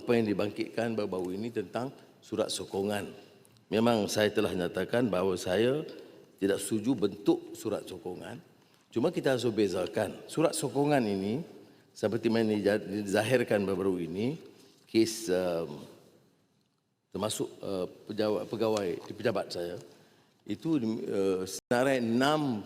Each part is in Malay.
apa yang dibangkitkan baru-baru ini tentang surat sokongan. Memang saya telah nyatakan bahawa saya tidak setuju bentuk surat sokongan. Cuma kita harus bezakan. Surat sokongan ini seperti mana dizahirkan baru-baru ini, kes um, termasuk uh, pegawai, pegawai di pejabat saya, itu uh, senarai enam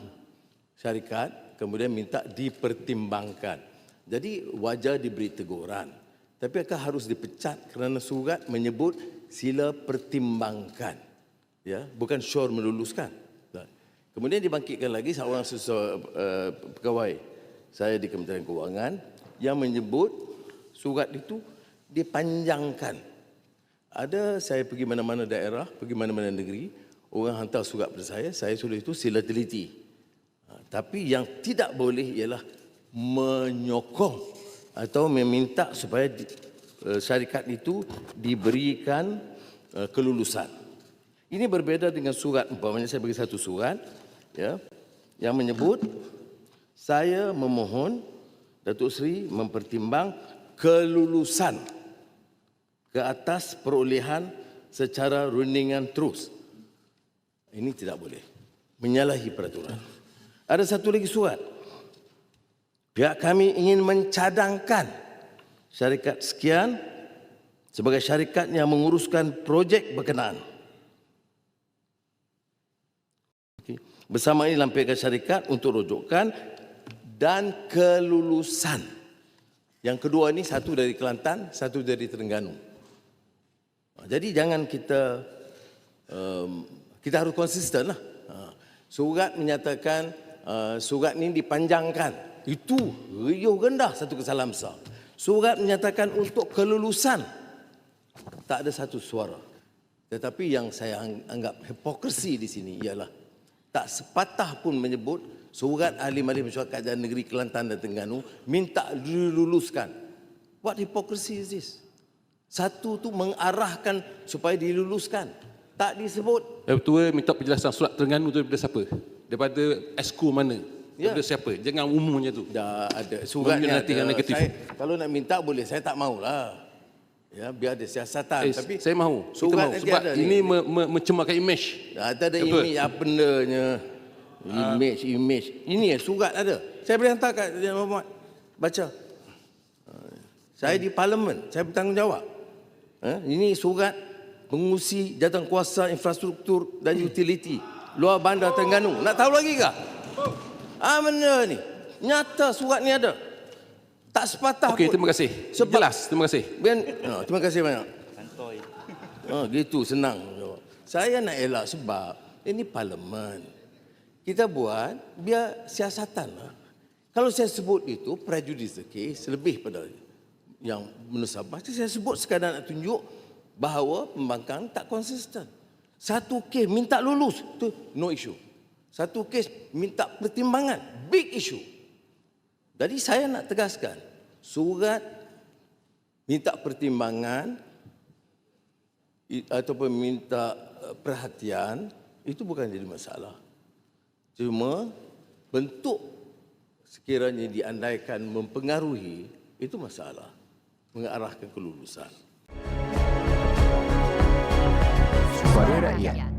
syarikat kemudian minta dipertimbangkan. Jadi wajar diberi teguran. Tapi akan harus dipecat kerana surat menyebut sila pertimbangkan. Ya, bukan sure meluluskan. Kemudian dibangkitkan lagi seorang uh, pegawai saya di Kementerian Keuangan yang menyebut surat itu dipanjangkan. Ada saya pergi mana-mana daerah, pergi mana-mana negeri, orang hantar surat pada saya, saya suruh itu sila teliti. Ha, tapi yang tidak boleh ialah menyokong atau meminta supaya uh, syarikat itu diberikan uh, kelulusan. Ini berbeza dengan surat, umpamanya saya bagi satu surat ya, yang menyebut saya memohon Datuk Seri mempertimbang kelulusan ke atas perolehan secara rundingan terus. Ini tidak boleh. Menyalahi peraturan. Ada satu lagi surat. Pihak kami ingin mencadangkan syarikat sekian sebagai syarikat yang menguruskan projek berkenaan. Bersama ini lampirkan syarikat untuk rujukan dan kelulusan. Yang kedua ini satu dari Kelantan, satu dari Terengganu. Jadi jangan kita um, kita harus konsisten lah. Ha. Surat menyatakan uh, surat ini dipanjangkan. Itu riuh rendah satu kesalahan besar. Surat menyatakan untuk kelulusan. Tak ada satu suara. Tetapi yang saya anggap hipokrisi di sini ialah tak sepatah pun menyebut surat ahli majlis mesyuarat kerajaan negeri Kelantan dan Terengganu minta diluluskan. What hypocrisy is this? Satu tu mengarahkan supaya diluluskan. Tak disebut. Ketua minta penjelasan surat Terengganu tu daripada siapa? Daripada esko mana? Ya. Daripada siapa? Jangan umumnya tu. Dah ada suratnya Meminati yang ada. negatif. Saya, kalau nak minta boleh, saya tak maulah. Ya, biar ada siasatan. Eh, Tapi saya mahu. Kita surat mahu. nanti Sebab ada ni. ini me, me, mencemarkan image. Dah ada Betul. image apa bendanya. Image, image. Ini ya, surat ada. Saya boleh hantar kat Dia Muhammad. Baca. Saya di parlimen, saya bertanggungjawab. Ha? Ini surat pengusi jawatan kuasa infrastruktur dan utility luar bandar Terengganu. Nak tahu lagi ke? Ah benda ni. Nyata surat ni ada. Tak sepatah Okey, pun. terima kasih. Sebab- Jelas, terima kasih. Ben, oh, terima kasih banyak. Kantoi. Oh, gitu senang. Saya nak elak sebab ini parlimen. Kita buat biar siasatan lah. Kalau saya sebut itu prejudice the case lebih pada yang menusabah. Saya sebut sekadar nak tunjuk bahawa pembangkang tak konsisten. Satu kes minta lulus, tu no issue. Satu kes minta pertimbangan, big issue. Jadi saya nak tegaskan, surat minta pertimbangan ataupun minta eh, perhatian itu bukan jadi masalah. Cuma bentuk sekiranya diandaikan mempengaruhi itu masalah mengarahkan kelulusan. Suara Rakyat.